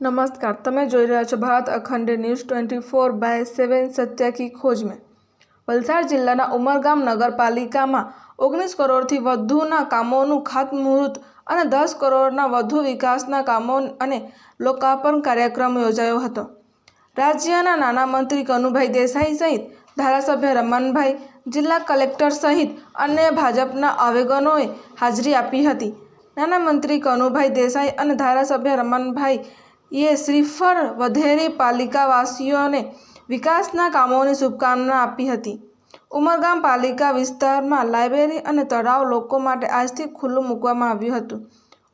નમસ્કાર, તમે જોઈ રહ્યા છો Bharat Akhand news twenty four by seven સત્યાકી કી ખોજ વલસાડ જિલ્લાના ઉમરગામ નગરપાલિકામાં ઓગણીસ કરોડથી વધુના કામોનું ખાતમુહૂર્ત અને દસ કરોડના વધુ વિકાસના કામો અને લોકાર્પણ કાર્યક્રમ યોજાયો હતો. રાજ્યના નાના મંત્રી કનુભાઈ દેસાઈ સહિત ધારાસભ્ય રમણભાઈ, જિલ્લા કલેક્ટર સહિત અન્ય ભાજપના આવેગનોએ હાજરી આપી હતી. નાના મંત્રી કનુભાઈ દેસાઈ અને ધારાસભ્ય રમણભાઈ એ શ્રીફળ વધેરી પાલિકાવાસીઓને વિકાસના કામોની શુભકામના આપી હતી. ઉમરગામ પાલિકા વિસ્તારમાં લાઇબ્રેરી અને તળાવ લોકો માટે આજથી ખુલ્લું મૂકવામાં આવ્યું હતું.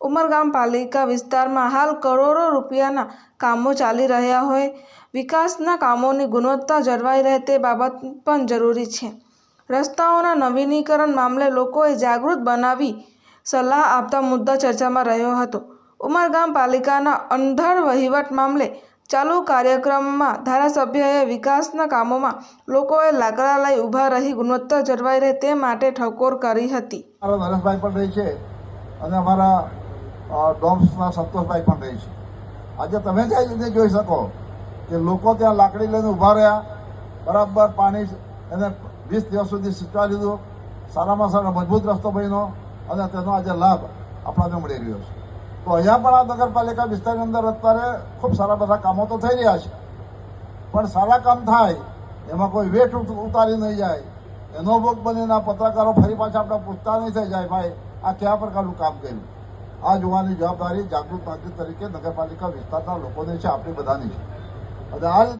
ઉમરગામ પાલિકા વિસ્તારમાં હાલ કરોડો રૂપિયાના કામો ચાલી રહ્યા હોય, વિકાસના કામોની ગુણવત્તા જળવાઈ રહે તે બાબત પણ જરૂરી છે. રસ્તાઓના નવીનીકરણ મામલે લોકોએ જાગૃત બનાવી સલાહ આપતા મુદ્દા ચર્ચામાં રહ્યો હતો. ઉમરગામ પાલિકાના અંધળ વહીવટ મામલે ચાલુ કાર્યક્રમમાં ધારાસભ્યએ વિકાસના કામોમાં લોકોએ લાકડા લઈ ઊભા રહી ગુણવત્તા જળવાઈ રહે તે માટે ઠકોર કરી હતી. અમારા નરેશભાઈ પણ રહી છે અને અમારા ડોમ્સના સંતોષભાઈ પણ રહી છે. આજે તમે રીતે જોઈ શકો કે લોકો ત્યાં લાકડી લઈને ઊભા રહ્યા, બરાબર પાણી એને વીસ દિવસ સુધી સિંચવા દીધું સારામાં સારો મજબૂત રસ્તો બન્યો અને તેનો આજે લાભ આપણાને મળી રહ્યો છે. તો અહીંયા પણ આ નગરપાલિકા વિસ્તારની અંદર અત્યારે ખૂબ સારા બધા કામો તો થઈ રહ્યા છે. પણ સારા કામ થાય, એમાં કોઈ ઉત- ઉતારી નહીં જાય. એનો ભોગ બનીને પત્રકારો ફરી પાછા આપણે પૂછતા નહીં થઈ જાય. ભાઈ, આ કયા પ્રકારનું કામ કર્યું? આ જોવાની જવાબદારી જાગૃત નાગરિક તરીકે નગરપાલિકા વિસ્તારના લોકોની છે, આપણી બધાની છે. અને આ